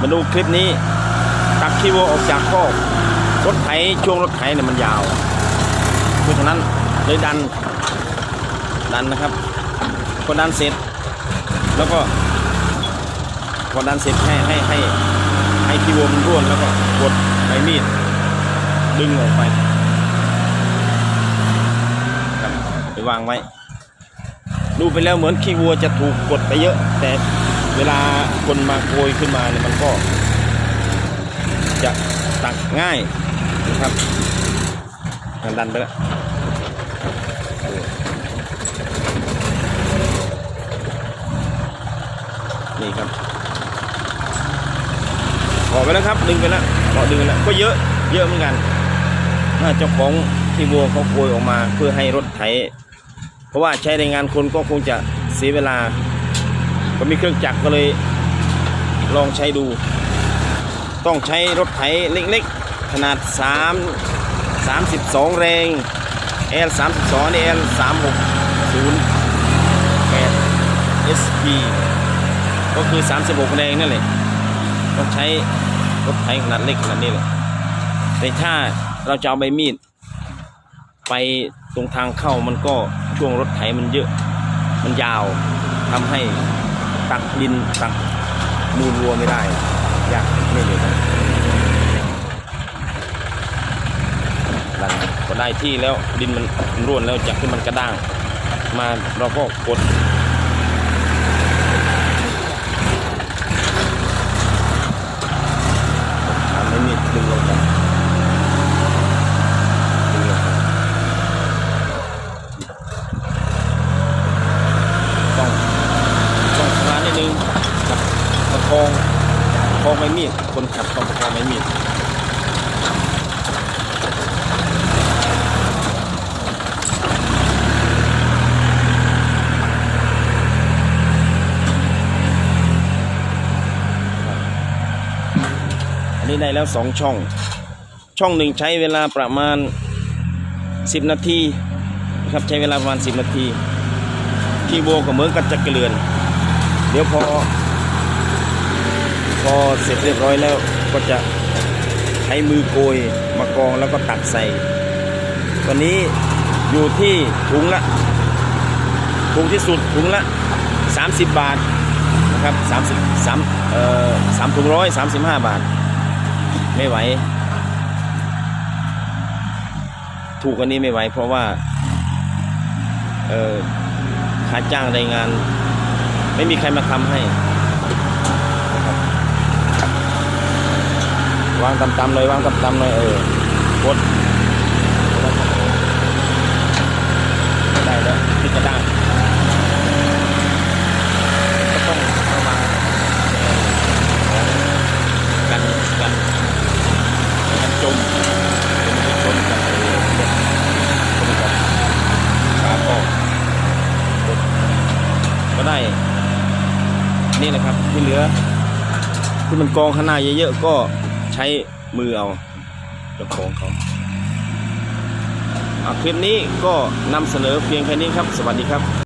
มาดูคลิปนี้ตักคีโวออกจากข้อกรถไถช่วงรถไถเนี่ยมันยาวเพราะฉะนั้นเลยดัน ดันนะครับพอดันเสร็จ แล้วก็พอดันเสร็จให้ให้ให้ให้คีโวมันร่วนแล้วก็กดใบมีดดึงออกไปครับไปวางไว้ ดูไปแล้วเหมือนขี้วัวจะถูกกดไปเยอะ แต่ เวลาคนมาโกยขึ้นมาเนี่ยมันก็จะตักง่ายนะครับดันไปแล้วนี่ครับออไปแล้วครับดึงไปแล้วก็ดึงแล้วก็เยอะเยอะเหมือนกันน่าเจ้าของที่วัวเขาโกยออกมาเพื่อให้รถไถ เพราะว่าใช้แรงงานคนก็คงจะเสียเวลา ก็มีเครื่องจักรก็เลยลองใช้ดู ต้องใช้รถไถเล็กๆ ขนาด 3 32 แรง L 32นี่ L 360 8 SP ก็คือ 36 แรงนั่นแหละต้องใช้รถไถขนาดเล็กขนาดนี้เลยแต่ถ้าเราจะเอาใบมีด ไปตรงทางเข้ามันก็ช่วงรถไถมันเยอะ มันยาวทำให้ ตักดินตักมูลวัวไม่ได้ยากไม่เลยครับดันก็ได้ที่แล้วดินมันร่วนแล้วจากที่มันกระด้าง มาเราก็กดทำให้มีดดึงลงไปดึงลงไป ต้อง ต้องชำนาญนิดนึงกับประคองประคองไม้มีดคนขับต้องประคองไม้มีดอันนี้ได้แล้วสองช่อง ช่องหนึ่งใช้เวลาประมาณ 10 นาทีนะครับใช้เวลาประมาณ 10 นาทีคีโบก็เหมือนกับจักรเรือน เดี๋ยวพอ พอเสร็จเรียบร้อยแล้วก็จะใช้มือโกยมากองแล้วก็ตักใส่ วันนี้อยู่ที่ถุงละถุงที่สุดถุงละ 30 บาทนะครับ30 3เอ่อ3ถุงร้อย35 บาท ไม่ไหว ถูกกว่านี้ไม่ไหวเพราะว่า เอ่อค่าจ้างแรงงาน ไม่มีใครมาทำให้วางต่ำๆเลยวางต่ำๆเลยเออกดได้แล้วที่จะได้ก็ต้องเอามากันกันกันจมจมกับเนี่ยจมกับขาก็ก็ได้ นี่แหละครับที่เหลือที่มันกองข้างหน้าเยอะๆก็ใช้มือเอาเจ้าของเขาคลิปนี้ก็นำเสนอเพียงแค่นี้ครับ สวัสดีครับ